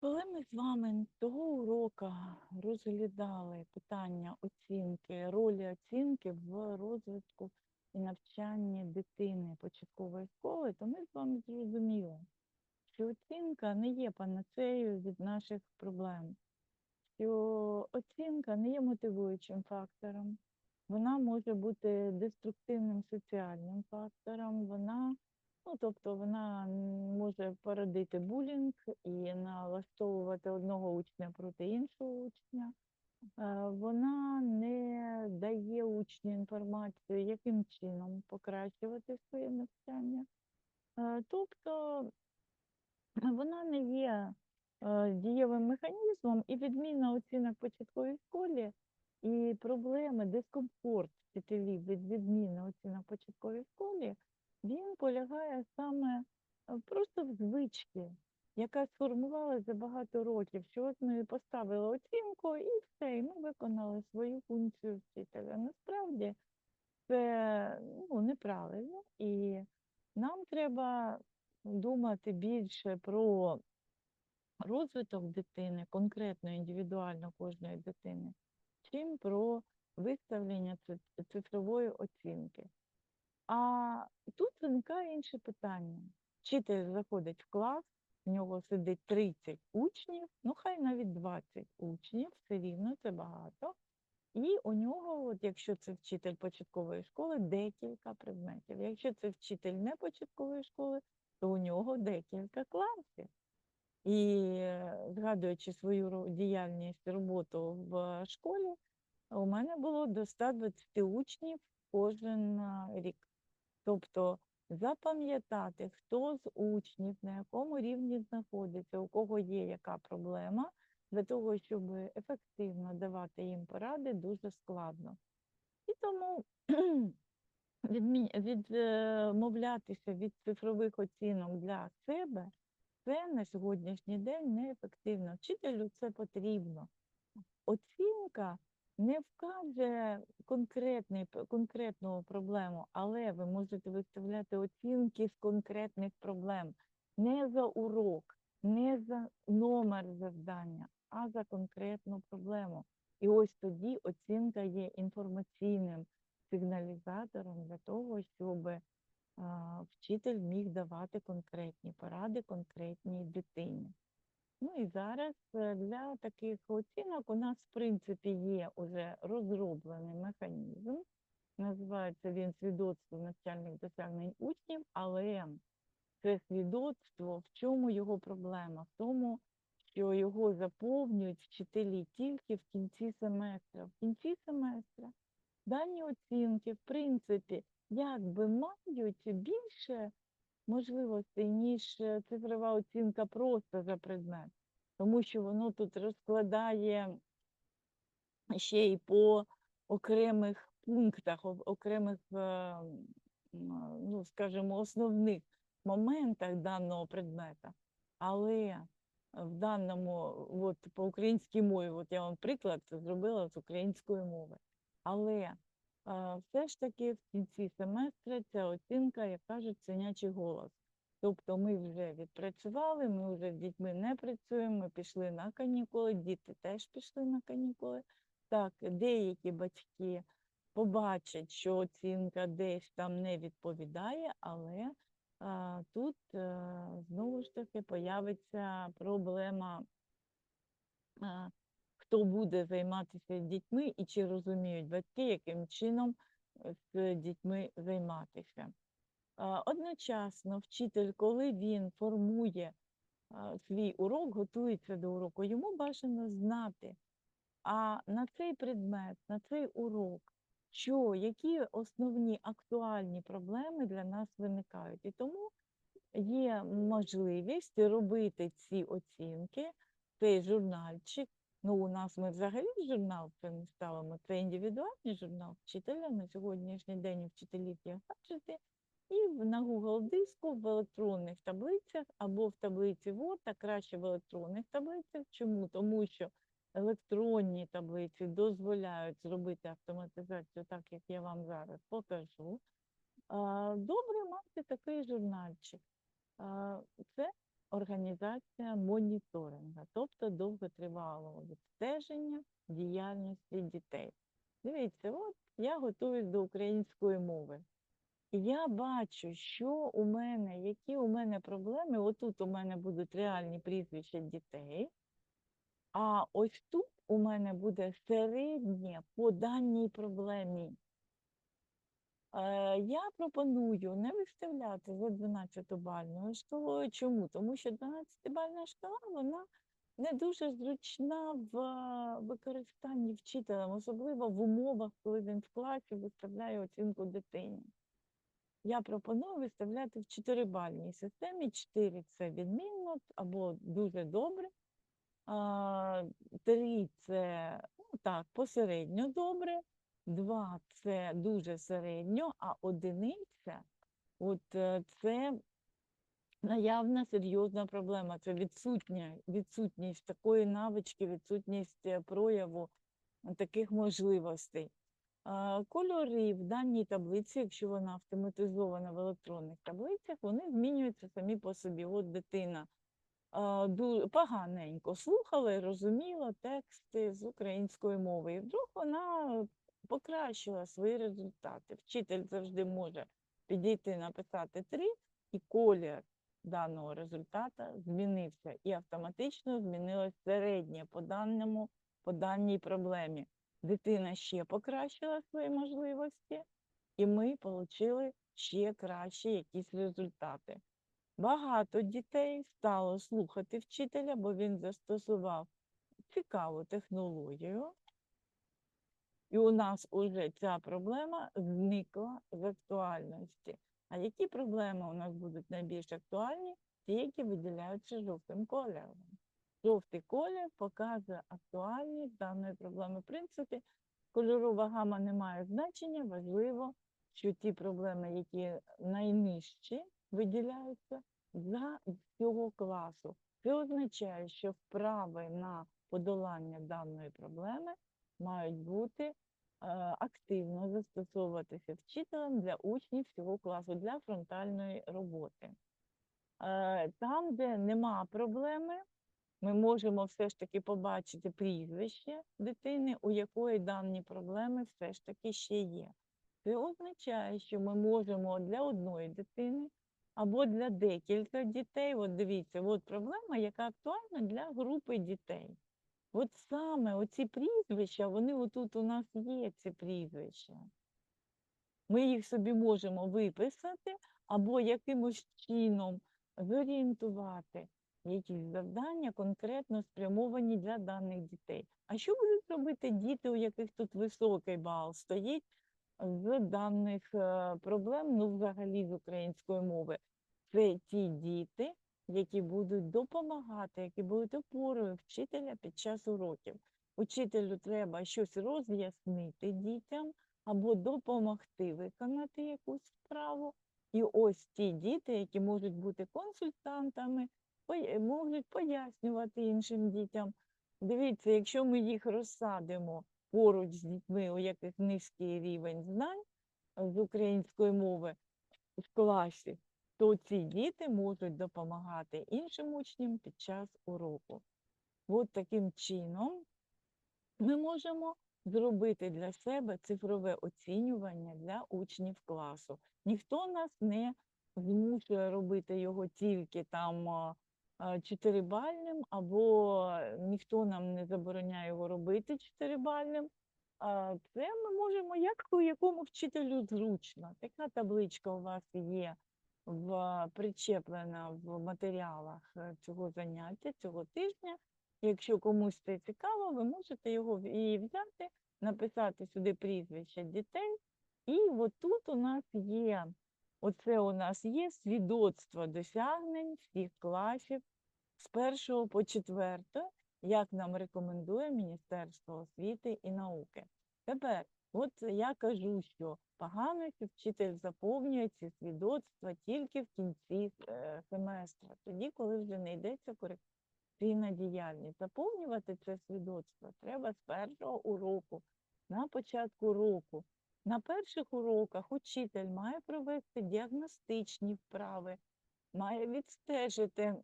Коли ми з вами того урока розглядали питання оцінки, ролі оцінки в розвитку і навчанні дитини початкової школи, то ми з вами зрозуміли, що оцінка не є панацеєю від наших проблем, що оцінка не є мотивуючим фактором, вона може бути деструктивним соціальним фактором, вона Ну, тобто вона може породити булінг і налаштовувати одного учня проти іншого учня. Е, Вона не дає учню інформацію, яким чином покращувати своє навчання. Е, Тобто вона не є е, дієвим механізмом і відміна оцінок початковій школі і проблеми, дискомфорт вчителів від відміни оцінок початковій школі він полягає саме е, просто в звичці, яка сформувалася за багато років, що от ми поставили оцінку і все, і ми виконали свою функцію вчителя. Насправді це ну, неправильно, і нам треба думати більше про розвиток дитини, конкретно індивідуально кожної дитини, чим про виставлення цифрової оцінки. А тут виникає інше питання. Вчитель заходить в клас, в нього сидить 30 учнів, ну хай навіть 20 учнів, все рівно це багато. І у нього, от якщо це вчитель початкової школи, декілька предметів. Якщо це вчитель не початкової школи, то у нього декілька класів. І згадуючи свою діяльність роботу в школі, у мене було до 120 учнів кожен рік. Тобто запам'ятати, хто з учнів, на якому рівні знаходиться, у кого є яка проблема, для того, щоб ефективно давати їм поради, дуже складно. І тому відмовлятися від цифрових оцінок для себе це на сьогоднішній день неефективно. Вчителю це потрібно. Оцінка не вкаже конкретний, конкретну проблему, але ви можете виставляти оцінки з конкретних проблем не за урок, не за номер завдання, а за конкретну проблему. І ось тоді оцінка є інформаційним сигналізатором для того, щоб а, вчитель міг давати конкретні поради конкретній дитині. Ну і зараз е, для таких оцінок у нас, в принципі, є вже розроблений механізм. Називається він свідоцтво навчальних досягнень учнів, але це свідоцтво, в чому його проблема? В тому, що його заповнюють вчителі тільки в кінці семестра. В кінці семестра дані оцінки, в принципі, якби мають більше можливостей, ніж е, цифрова оцінка просто за предмет, тому що воно тут розкладає ще й по окремих пунктах, окремих, е, ну, скажімо, основних моментах даного предмета. Але в даному, от по українській мові, от я вам приклад зробила з української мови. Але все ж таки в кінці семестра ця оцінка, як кажуть, синячий голос. Тобто ми вже відпрацювали, ми вже з дітьми не працюємо, ми пішли на канікули, діти теж пішли на канікули. Так, деякі батьки побачать, що оцінка десь там не відповідає, але а, тут а, е, знову ж таки появиться проблема а, хто буде займатися дітьми і чи розуміють батьки, яким чином е, з дітьми займатися. Одночасно, вчитель, коли він формує свій урок, готується до уроку, йому бажано знати, а на цей предмет, на цей урок, що, які основні актуальні проблеми для нас виникають. І тому є можливість робити ці оцінки, цей журнальчик, Ну, у нас ми взагалі журнал це не ставимо. Це індивідуальний журнал вчителя. На сьогоднішній день у вчителів є гаджети. І на Google диску в електронних таблицях або в таблиці Word, а краще в електронних таблицях. Чому? Тому що електронні таблиці дозволяють зробити автоматизацію, так як я вам зараз покажу. Добре мати такий журнальчик. Це організація моніторингу, тобто довготривалого відстеження діяльності дітей. Дивіться, от я готуюсь до української мови. І я бачу, що у мене, які у мене проблеми. Отут у мене будуть реальні прізвища дітей, а ось тут у мене буде середнє по даній проблемі. Е, Я пропоную не виставляти за 12-бальною шкалою. Чому? Тому що 12-бальна шкала вона не дуже зручна в е, використанні вчителем, особливо в умовах, коли він в класі виставляє оцінку дитині. Я пропоную виставляти в 4-бальній системі. 4 – це відмінно або дуже добре. А, Три це ну, так, посередньо добре, два це дуже середньо, а одиниця е, це наявна серйозна проблема. Це відсутня, відсутність такої навички, відсутність е, прояву таких можливостей. Кольори в даній таблиці, якщо вона автоматизована в електронних таблицях, вони змінюються самі по собі. От дитина поганенько слухала і розуміла тексти з української мови. І вдруг вона покращила свої результати. Вчитель завжди може підійти написати три, і колір даного результата змінився, і автоматично змінилось середнє по даному, по даній проблемі. Дитина ще покращила свої можливості, і ми отримали ще кращі якісь результати. Багато дітей стало слухати вчителя, бо він застосував цікаву технологію. І у нас уже ця проблема зникла з актуальності. А які проблеми у нас будуть найбільш актуальні? Ті, які виділяються жовтим кольором. Жовтий колір показує актуальність даної проблеми. В принципі, кольорова гама не має значення. Важливо, що ті проблеми, які найнижчі виділяються за всього класу. Це означає, що вправи на подолання даної проблеми мають бути е, активно застосовуватися вчителем для учнів всього класу для фронтальної роботи. Е, Там, де нема проблеми, ми можемо все ж таки побачити прізвище дитини, у якої дані проблеми все ж таки ще є. Це означає, що ми можемо для одної дитини або для декілька дітей. От дивіться, от проблема, яка актуальна для групи дітей. От саме оці прізвища, вони отут у нас є, ці прізвища. Ми їх собі можемо виписати або якимось чином зорієнтувати якісь завдання конкретно спрямовані для даних дітей. А що будуть робити діти, у яких тут високий бал стоїть з даних е, проблем, ну взагалі з української мови? Це ті діти, які будуть допомагати, які будуть опорою вчителя під час уроків. Учителю треба щось роз'яснити дітям або допомогти виконати якусь справу. І ось ті діти, які можуть бути консультантами, можуть пояснювати іншим дітям. Дивіться, якщо ми їх розсадимо поруч з дітьми, у яких низький рівень знань з української мови в класі, то ці діти можуть допомагати іншим учням під час уроку. От таким чином ми можемо зробити для себе цифрове оцінювання для учнів класу. Ніхто нас не змушує робити його тільки там чотирибальним, або ніхто нам не забороняє його робити чотирибальним. Це ми можемо, як у якому вчителю зручно. Така табличка у вас є в, причеплена в матеріалах е, цього заняття, цього тижня. Якщо комусь це цікаво, ви можете його і взяти, написати сюди прізвища дітей. І отут у нас є, оце у нас є свідоцтво досягнень всіх класів з першого по четверте, як нам рекомендує Міністерство освіти і науки. Тепер, от я кажу, що погано, вчитель заповнює ці свідоцтва тільки в кінці е, семестра, тоді, коли вже не йдеться корекційна діяльність. Заповнювати це свідоцтво треба з першого уроку, на початку року. На перших уроках учитель має провести діагностичні вправи, має відстежити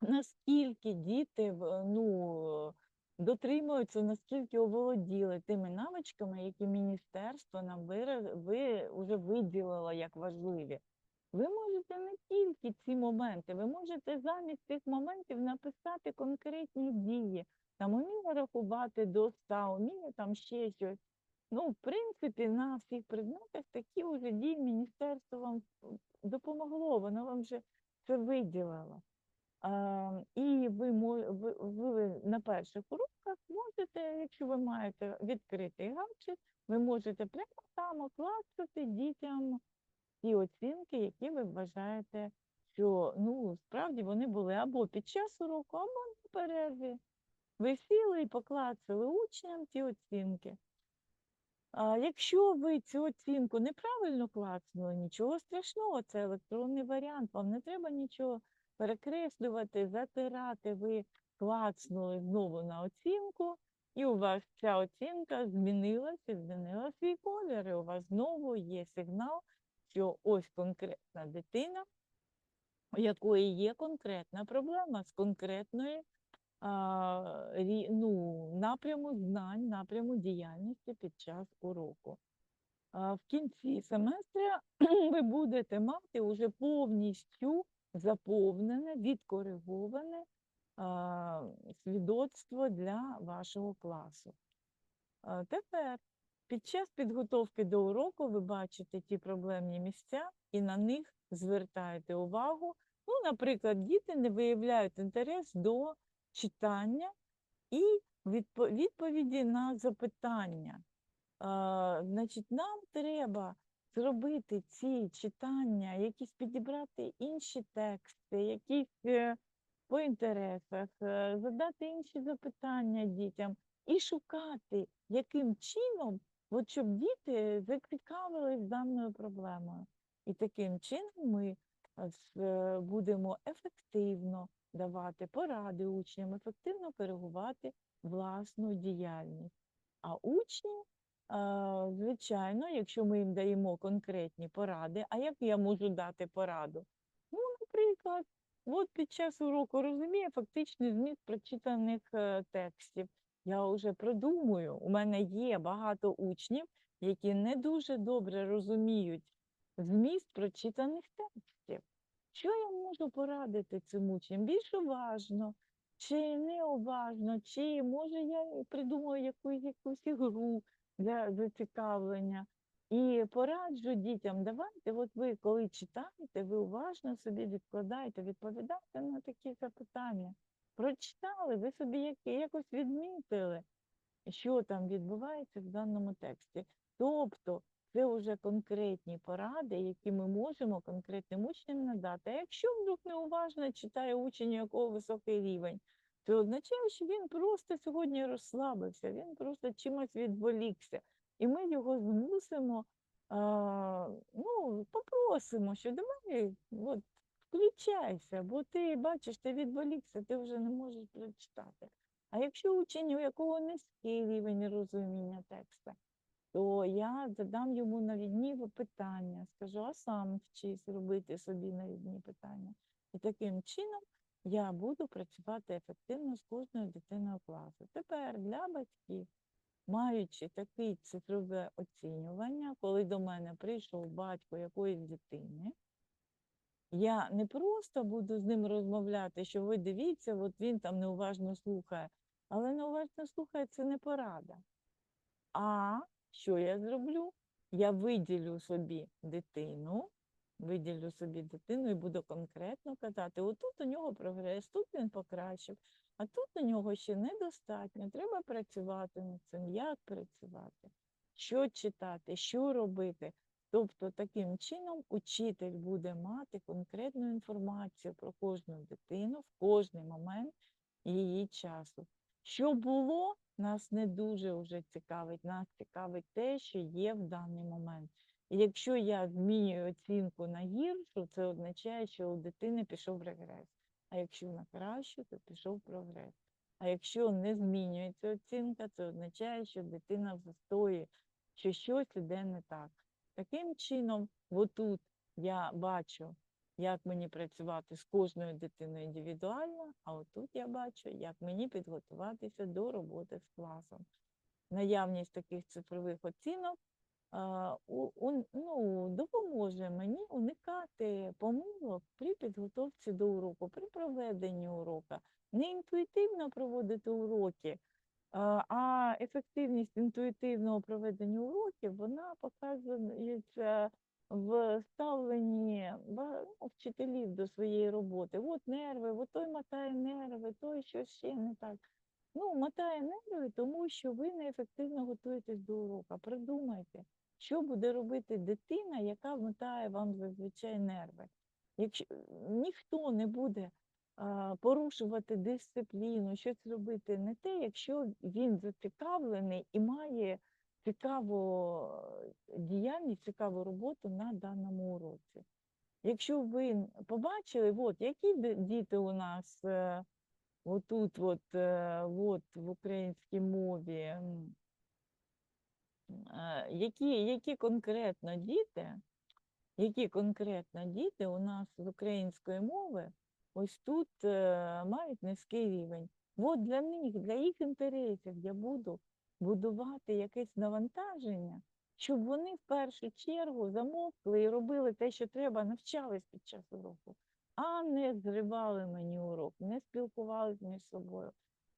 наскільки діти ну, дотримуються, наскільки оволоділи тими навичками, які міністерство нам ви вже виділило як важливі. Ви можете не тільки ці моменти, ви можете замість цих моментів написати конкретні дії. Там уміє рахувати до ста, уміє там ще щось. Ну, в принципі, на всіх предметах такі вже дії міністерство вам допомогло, воно вам вже це виділило. А, і ви, ви, ви на перших уроках можете, якщо ви маєте відкритий гаджет, ви можете прямо там окласти дітям ті оцінки, які ви вважаєте, що ну, справді вони були або під час уроку, або на перерві. Ви сіли і поклацали учням ті оцінки. А якщо ви цю оцінку неправильно клацнули, нічого страшного, це електронний варіант, вам не треба нічого перекреслювати, затирати. Ви клацнули знову на оцінку, і у вас ця оцінка змінилася, змінила свій колір, і у вас знову є сигнал, що ось конкретна дитина, у якої є конкретна проблема з конкретної а, ну, напряму знань, напряму діяльності під час уроку. В кінці семестря ви будете мати уже повністю заповнене, відкориговане а, свідоцтво для вашого класу. А, Тепер під час підготовки до уроку ви бачите ті проблемні місця і на них звертаєте увагу. Ну, наприклад, діти не виявляють інтерес до читання і відповіді на запитання. Значить, нам треба зробити ці читання, якісь підібрати інші тексти, якісь е, по інтересах, е, задати інші запитання дітям і шукати, яким чином, от щоб діти зацікавились даною проблемою. І таким чином ми е, будемо ефективно давати поради учням, ефективно коригувати власну діяльність. А учні, звичайно, якщо ми їм даємо конкретні поради, а як я можу дати пораду? Ну, наприклад, от під час уроку розуміє фактичний зміст прочитаних е, текстів. Я вже продумую. У мене є багато учнів, які не дуже добре розуміють зміст прочитаних текстів. Що я можу порадити цим учням? Більш уважно, чи неуважно, чи може я придумаю якусь якусь ігру для зацікавлення. І пораджу дітям, давайте, от ви коли читаєте, ви уважно собі відкладаєте, відповідаєте на такі запитання. Прочитали, ви собі якось відмітили, що там відбувається в даному тексті. Тобто це вже конкретні поради, які ми можемо конкретним учням надати. А якщо вдруг неуважно читає учень, якого високий рівень, це означає, що він просто сьогодні розслабився, він просто чимось відволікся. І ми його змусимо, а, ну, попросимо, що давай от, включайся, бо ти бачиш, ти відволікся, ти вже не можеш прочитати. А якщо учень, у якого низький рівень розуміння текста, то я задам йому навідні питання, скажу, а сам вчись робити собі навідні питання. І таким чином я буду працювати ефективно з кожною дитиною класу. Тепер для батьків, маючи таке цифрове оцінювання, коли до мене прийшов батько якоїсь дитини, я не просто буду з ним розмовляти, що ви дивіться, от він там неуважно слухає, але неуважно слухає це не порада. А що я зроблю? Я виділю собі дитину, виділю собі дитину і буду конкретно казати, отут у нього прогрес, тут він покращив, а тут у нього ще недостатньо. Треба працювати над цим, як працювати, що читати, що робити. Тобто таким чином учитель буде мати конкретну інформацію про кожну дитину в кожний момент її часу. Що було, нас не дуже вже цікавить. Нас цікавить те, що є в даний момент. Якщо я змінюю оцінку на гіршу, це означає, що у дитини пішов регрес. А якщо на кращу, то пішов прогрес. А якщо не змінюється оцінка, це означає, що дитина в застої, що щось іде не так. Таким чином, отут я бачу, як мені працювати з кожною дитиною індивідуально, а отут я бачу, як мені підготуватися до роботи з класом. Наявність таких цифрових оцінок ну, допоможе мені уникати помилок при підготовці до уроку, при проведенні урока. Не інтуїтивно проводити уроки, а, ефективність інтуїтивного проведення уроків вона показується в ставленні ну, вчителів до своєї роботи. От нерви, от той мотає нерви, той щось ще не так. Ну, мотає нерви, тому що ви неефективно готуєтесь до уроку. Придумайте, що буде робити дитина, яка мотає вам зазвичай нерви. Якщо ніхто не буде а, порушувати дисципліну, щось робити не те, якщо він зацікавлений і має цікаву е, діяльність, цікаву роботу на даному уроці. Якщо ви побачили, от, які діти у нас е, отут, от, е, от, в українській мові, які, які конкретно діти, які конкретно діти у нас з української мови ось тут е, мають низький рівень. От для них, для їх інтересів я буду будувати якесь навантаження, щоб вони в першу чергу замовкли і робили те, що треба, навчались під час уроку, а не зривали мені урок, не спілкувалися між собою.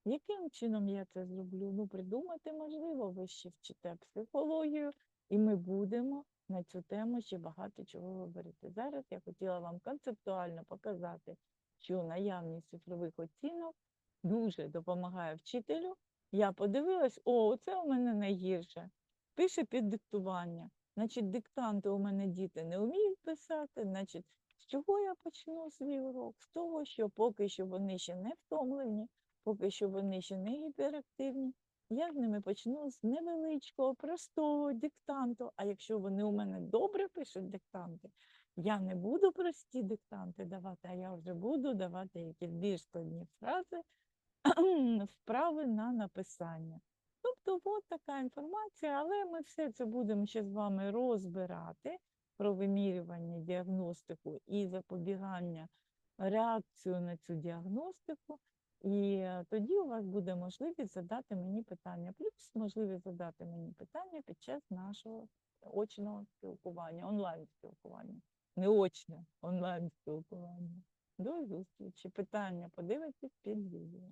Яким чином я це зроблю? Ну, придумати можливо, ви ще вчите психологію, і ми будемо на цю тему ще багато чого говорити. Зараз я хотіла вам концептуально показати, що наявність цифрових оцінок дуже допомагає вчителю. Я подивилась, о, це у мене найгірше. Пише під диктування. Значить, диктанти у мене діти не вміють писати. Значить, з чого я почну свій урок? З того, що поки що вони ще не втомлені, поки що вони ще не гіперактивні. Я з ними почну з невеличкого, простого диктанту. А якщо вони у мене добре пишуть диктанти, я не буду прості диктанти давати, а я вже буду давати якісь більш складні фрази, вправи на написання. Тобто, от така інформація, але ми все це будемо ще з вами розбирати про вимірювання, діагностику і запобігання, реакцію на цю діагностику. І е, тоді у вас буде можливість задати мені питання, плюс можливість задати мені питання під час нашого очного спілкування, онлайн спілкування, не очне, онлайн спілкування. До зустрічі. Питання подивитесь під відео.